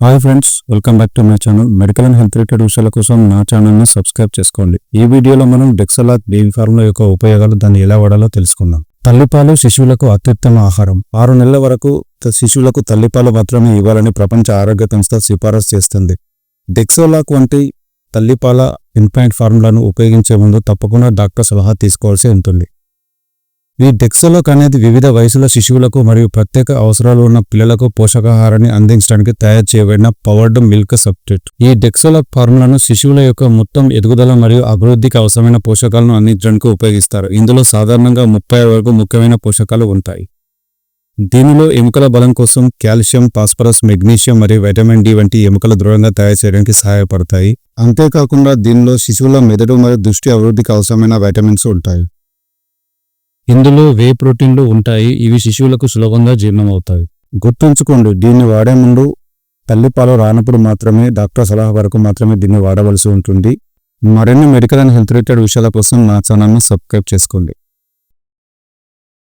Hi friends welcome back to my channel medical and health related విషయాల కోసం నా ఛానల్ని సబ్స్క్రైబ్ చేసుకోండి. ఈ వీడియోలో మనం డెక్సలాత్ బేబీ ఫార్మ్ల యొక్క ఉపయోగాలు దాన్ని ఎలా వాడాలో తెలుసుకుందాం. తల్లిపాలు శిశువులకు అత్యుత్తమ ఆహారం. ఆరు నెలల వరకు శిశువులకు తల్లిపాలు మాత్రమే ఇవ్వాలని ప్రపంచ ఆరోగ్య సంస్థ సిఫారసు చేస్తుంది. డెక్సోలాక్ వంటి తల్లిపాల ఇన్ఫాంట్ ఫార్ములను ఉపయోగించే ముందు తప్పకుండా డాక్టర్ సలహా తీసుకోవాల్సి ఉంటుంది. ఈ డెక్సోలాక్ అనేది వివిధ వయసుల శిశువులకు మరియు ప్రత్యేక అవసరాలు ఉన్న పిల్లలకు పోషకాహారాన్ని అందించడానికి తయారు చేయబడిన పవర్డ్ మిల్క్ సబ్స్టిట్యూట్ ఈ డెక్సోలాక్ ఫార్ములను శిశువుల యొక్క మొత్తం ఎదుగుదల మరియు అభివృద్ధికి అవసరమైన పోషకాలను అందించడానికి ఉపయోగిస్తారు. ఇందులో సాధారణంగా ముప్పై వరకు ముఖ్యమైన పోషకాలు ఉంటాయి. దీనిలో ఎముకల బలం కోసం కాల్షియం ఫాస్ఫరస్ మెగ్నీషియం మరియు వైటమిన్ డి వంటి ఎముకలు దృఢంగా తయారు చేయడానికి సహాయపడతాయి. అంతేకాకుండా దీనిలో శిశువుల మెదడు మరియు దృష్టి అభివృద్ధికి అవసరమైన వైటమిన్స్ ఉంటాయి. ఇందులో వే ప్రోటీన్లు ఉంటాయి ఇవి శిశువులకు సులభంగా జీర్ణమవుతాయి. గుర్తుంచుకోండి దీన్ని వాడే ముందు తల్లిపాలు రానప్పుడు మాత్రమే డాక్టర్ సలహా వరకు మాత్రమే దీన్ని వాడవలసి ఉంటుంది. మరిన్ని మెడికల్ అండ్ హెల్త్ రిలేటెడ్ విషయాల కోసం నా ఛానల్ను సబ్స్క్రైబ్ చేసుకోండి.